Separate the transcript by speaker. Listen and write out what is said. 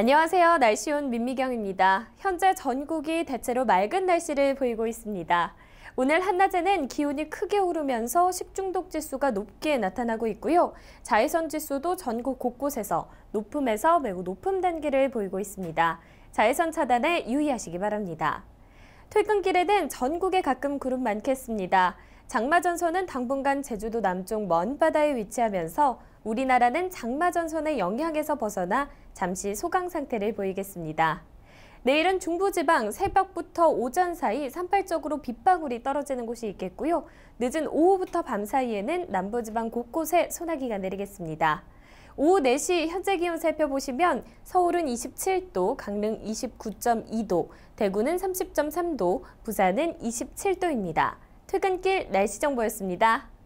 Speaker 1: 안녕하세요. 날씨온 민미경입니다. 현재 전국이 대체로 맑은 날씨를 보이고 있습니다. 오늘 한낮에는 기온이 크게 오르면서 식중독 지수가 높게 나타나고 있고요. 자외선 지수도 전국 곳곳에서 높음에서 매우 높음 단계를 보이고 있습니다. 자외선 차단에 유의하시기 바랍니다. 퇴근길에는 전국에 가끔 구름 많겠습니다. 장마전선은 당분간 제주도 남쪽 먼 바다에 위치하면서 우리나라는 장마전선의 영향에서 벗어나 잠시 소강 상태를 보이겠습니다. 내일은 중부지방 새벽부터 오전 사이 산발적으로 빗방울이 떨어지는 곳이 있겠고요. 늦은 오후부터 밤 사이에는 남부지방 곳곳에 소나기가 내리겠습니다. 오후 4시 현재 기온 살펴보시면 서울은 27도, 강릉 29.2도, 대구는 30.3도, 부산은 27도입니다. 퇴근길 날씨 정보였습니다.